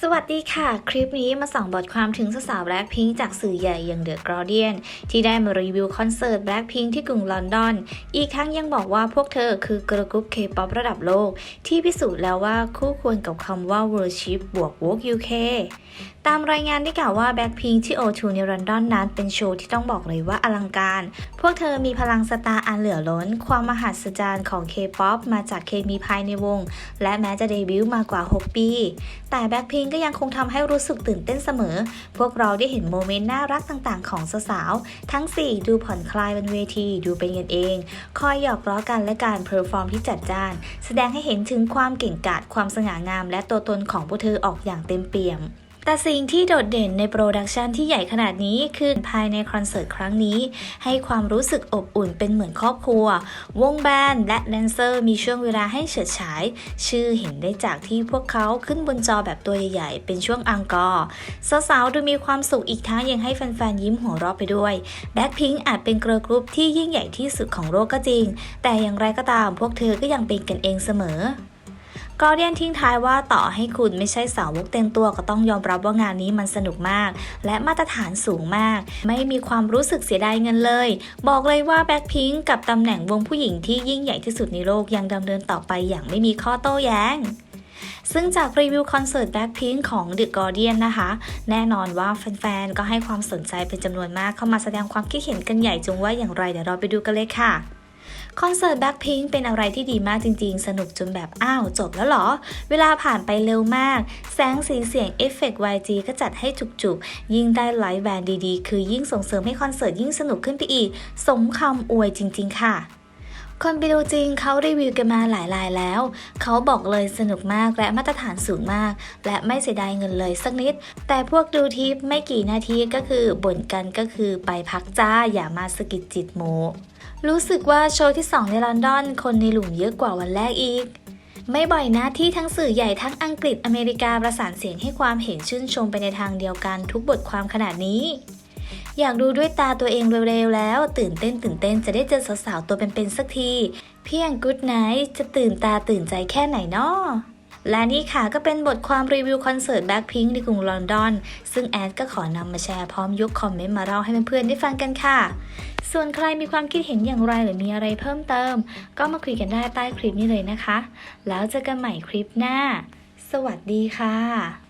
สวัสดีค่ะ คลิปนี้มาส่องบทความถึงสาวแบล็คพิงจากสื่อใหญ่อย่างเดอะกราเดียนที่ได้มารีวิวคอนเสิร์ตแบล็คพิงที่กรุงลอนดอน อีกทั้งยังบอกว่าพวกเธอคือกร์ลกรุ๊ปเคป๊อประดับโลก ที่พิสูจน์แล้วว่าคู่ควรกับคำว่า worship บวก walk UK ตามรายงานได้กล่าวว่าแบ็คพิงที่ O2 ในลอนดอนนั้นเป็นโชว์ที่ต้องบอกเลยว่าอลังการ พวกเธอมีพลังสตาร์อันเหลือล้น ความมหัศจรรย์ของ K-POP มาจากเคมีภายในวง และแม้จะเดบิวต์มากว่า 6 ปี แต่แบ็คพิงก็ยังคงทำให้รู้สึกตื่นเต้นเสมอ พวกเราได้เห็นโมเมนต์น่ารักต่างๆ ของสาวๆ ทั้ง 4 ดูผ่อนคลายบนเวที ดูเป็นกันเอง คอยหยอกล้อกันและการเพอร์ฟอร์มที่จัดจ้าน แสดงให้เห็นถึงความเก่งกาจความสง่างาม และตัวตนของพวกเธอออกอย่างเต็มเปี่ยม แต่สิ่งที่โดดเด่นในโปรดักชันที่ใหญ่ขนาดนี้คือภายในคอนเสิร์ตครั้งนี้ ให้ความรู้สึกอบอุ่นเป็นเหมือนครอบครัว วงแบนด์และแดนเซอร์มีช่วงเวลาให้เฉิดฉาย ชื่อเห็นได้จากที่พวกเขาขึ้นบนจอแบบตัวใหญ่ๆ เป็นช่วงอังกอร์สาวๆดูมีความสุขอีกทั้งยังให้แฟนๆยิ้มหัวเราะไปด้วยแบ็คพิงอาจเป็นเกิร์ลกรุ๊ปที่ยิ่งใหญ่ที่สุดของโลกก็จริง แต่อย่างไรก็ตามพวกเธอก็ยังเป็นกันเองเสมอ กอเดียนทิ้งท้ายว่าต่อให้คุณไม่ใช่สาวกเต็มตัวก็ต้องยอมรับว่างานนี้มันสนุกมาก และมาตรฐานสูงมาก ไม่มีความรู้สึกเสียดายเงินเลย บอกเลยว่าแบ็คพิงกับตำแหน่งวงผู้หญิงที่ยิ่งใหญ่ที่สุดในโลกยังดำเนินต่อไปอย่างไม่มีข้อโต้แย้งซึ่งจากรีวิวคอนเสิร์ตแบ็คพิงของ The Guardian นะคะ แน่นอนว่าแฟนๆ ก็ให้ความสนใจเป็นจำนวนมากเข้ามาแสดงความคิดเห็นกันใหญ่จงว่าอย่างไรเดี๋ยวเราไปดูกันเลยค่ะ คอนเสิร์ตแบ็คพิงเป็นอะไรที่ดีมากจริงๆ สนุกจนแบบอ้าวจบแล้วเหรอ เวลาผ่านไปเร็วมาก แสงสีเสียงเอฟเฟกต์ YG ก็จัดให้จุกๆ ยิ่งได้ไลฟ์แบนด์ดีๆ คือยิ่งส่งเสริมให้คอนเสิร์ตยิ่งสนุกขึ้นไปอีก สมคำอวยจริง ๆ ค่ะคนไปดูจริงเขารีวิวกันมาหลายรายแล้ว เขาบอกเลยสนุกมากและมาตรฐานสูงมาก และไม่เสียดายเงินเลยสักนิด แต่พวกดูทิปไม่กี่นาทีก็คือบ่นกันก็คือไปพักจ้าอย่ามาสกิดจิตโม รู้สึกว่าโชว์ที่ 2 ในลอนดอน คนในหลุมเยอะกว่าวันแรกอีก ไม่บ่อยนะที่ทั้งสื่อใหญ่ทั้งอังกฤษอเมริกาประสานเสียงให้ความเห็นชื่นชมไปในทางเดียวกันทุกบทความขนาดนี้ อยากดูด้วยตาตัวเองเร็วๆแล้ว ตื่นเต้นตื่นเต้นจะได้เจอสาวๆตัวเป็นๆสักที เพียงกู๊ดไนท์จะตื่นตาตื่นใจแค่ไหนนาะและนี่ค่ะก็เป็นบทความรีวิวคอนเสิร์ตแบ็คพิงในกรุงลอนดอน ซึ่งแอดก็ขอนำมาแชร์พร้อมยกคอมเมนต์มาเล่าให้เพื่อนๆได้ฟังกันค่ะ ส่วนใครมีความคิดเห็นอย่างไรหรือมีอะไรเพิ่มเติม ก็มาคุยกันได้ใต้คลิปนี้เลยนะคะ แล้วเจอกันใหม่คลิปหน้า สวัสดีค่ะ